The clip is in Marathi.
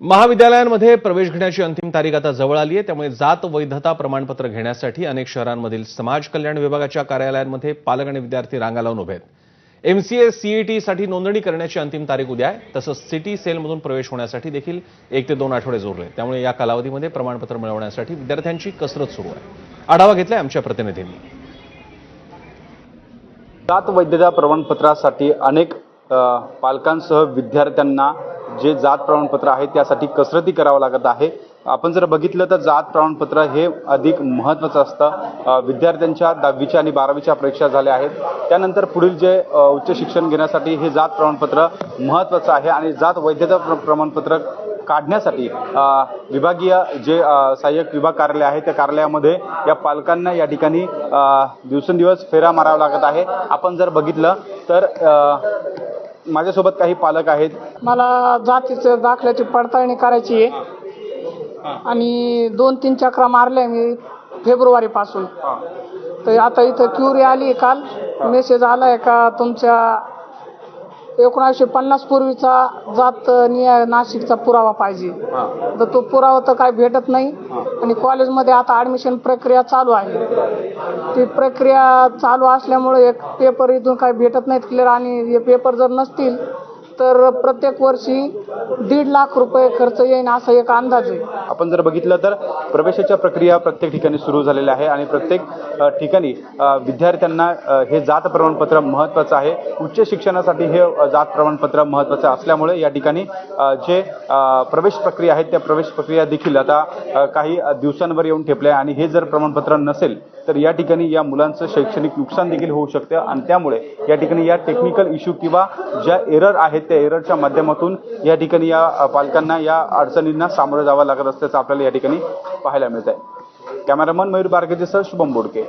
महाविद्यालयांमध्ये प्रवेश घेण्याची अंतिम तारीख आता जवळ आली आहे. त्यामुळे जात वैधता प्रमाणपत्र घेण्यासाठी अनेक शहरांमधील समाज कल्याण विभागाच्या कार्यालयांमध्ये पालक आणि विद्यार्थी रांगा लावून उभे आहेत. एमसीए सीईटी साठी नोंदणी करण्याची अंतिम तारीख उद्या आहे. तसंच सिटी सेलमधून प्रवेश होण्यासाठी देखील एक ते दोन आठवडे जोरले त्यामुळे या कालावधीमध्ये प्रमाणपत्र मिळवण्यासाठी विद्यार्थ्यांची कसरत सुरू आहे. आढावा घेतलाय आमच्या प्रतिनिधींनी. जात वैधता प्रमाणपत्रासाठी अनेक पालकांसह विद्यार्थ्यांना जे जात प्रमाणपत्र आहे त्यासाठी कसरती करावं लागत आहे. आपण जर बघितलं तर जात प्रमाणपत्र हे अधिक महत्त्वाचं असतं. विद्यार्थ्यांच्या दहावीच्या आणि बारावीच्या परीक्षा झाल्या आहेत. त्यानंतर पुढील जे उच्च शिक्षण घेण्यासाठी हे जात प्रमाणपत्र महत्त्वाचं आहे आणि जात वैधता प्र- प्रमाणपत्र काढण्यासाठी विभागीय जे सहाय्यक विभाग कार्यालय आहे त्या कार्यालयामध्ये या पालकांना या ठिकाणी दिवसेंदिवस फेरा मारावा लागत आहे. आपण जर बघितलं तर माझ्यासोबत काही पालक आहेत. मला जातीचं दाखल्याची पडताळणी करायची आहे. आणि दोन तीन चक्रा मारल्या मी फेब्रुवारी पासून तर आता इथं क्युरी आली काल. मेसेज आलाय का तुमच्या एकोणीसशे पन्नास पूर्वीचा जात निया नाशिकचा पुरावा पाहिजे. तर तो पुरावा तर काय भेटत नाही. आणि कॉलेजमध्ये आता ॲडमिशन प्रक्रिया चालू आहे. ती प्रक्रिया चालू असल्यामुळे एक पेपर इथून काही भेटत नाहीत क्लिअर आणि हे पेपर जर नसतील तर प्रत्येक वर्षी दीड लाख रुपये खर्च येईल असा एक अंदाज आहे. आपण जर बघितलं तर प्रवेशाच्या प्रक्रिया प्रत्येक ठिकाणी सुरू झालेल्या आहे आणि प्रत्येक ठिकाणी विद्यार्थ्यांना हे जात प्रमाणपत्र महत्त्वाचं आहे. उच्च शिक्षणासाठी हे जात प्रमाणपत्र महत्त्वाचं असल्यामुळे या ठिकाणी जे प्रवेश प्रक्रिया आहेत त्या प्रवेश प्रक्रिया देखील आता काही दिवसांवर येऊन ठेपल्या आणि हे जर प्रमाणपत्र नसेल तर या ठिकाणी या मुलांचं शैक्षणिक नुकसान देखील होऊ शकते आणि त्यामुळे या ठिकाणी या टेक्निकल इश्यू किंवा ज्या एरर आहेत त्या एररच्या माध्यमातून या ठिकाणी या पालकांना या अडचणींना सामोरं जावं लागत असल्याचं आपल्याला या ठिकाणी पाहायला मिळत आहे कॅमेरामन मयूर बारगेचे सर शुभम बोडके.